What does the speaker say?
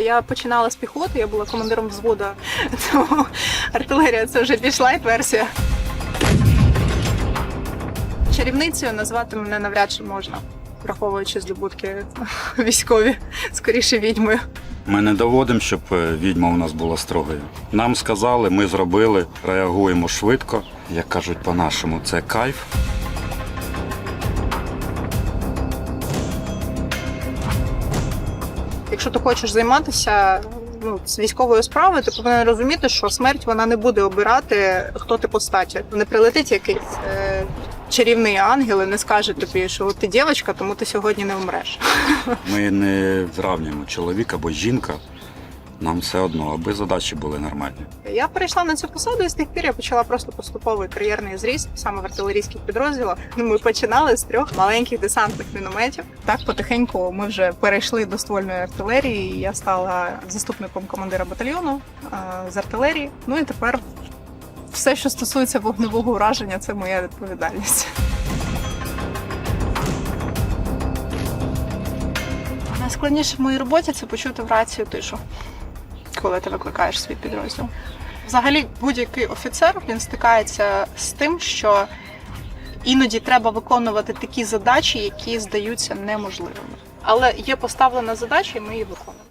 Я починала з піхоти, я була командиром взводу, тому артилерія це вже більш лайт версія. Чарівницею назвати мене навряд чи можна, враховуючи здобутки військові, скоріше відьмою. Ми не доводимо, щоб е, відьма у нас була строгою. Нам сказали, ми зробили, реагуємо швидко. Як кажуть по-нашому, це кайф. Якщо ти хочеш займатися ну, з військовою справою, ти повинен розуміти, що смерть вона не буде обирати, хто ти по статі. Не прилетить якийсь е, чарівний ангел і не скаже тобі, що ти дівчинка, тому ти сьогодні не вмреш. Ми не зравнюємо чоловік або жінка. Нам все одно, аби задачі були нормальні. Я перейшла на цю посаду і з тих пір я почала просто поступовий кар'єрний зріст саме в артилерійських підрозділах. Ми починали з трьох маленьких десантних мінометів. Так потихеньку ми вже перейшли до ствольної артилерії. і Я стала заступником командира батальйону з артилерії. Ну і тепер все, що стосується вогневого ураження, це моя відповідальність. Найскладніше в моїй роботі це почути в рацію тишу коли ти викликаєш свій підрозділ. Взагалі, будь-який офіцер він стикається з тим, що іноді треба виконувати такі задачі, які здаються неможливими. Але є поставлена задача, і ми її виконуємо.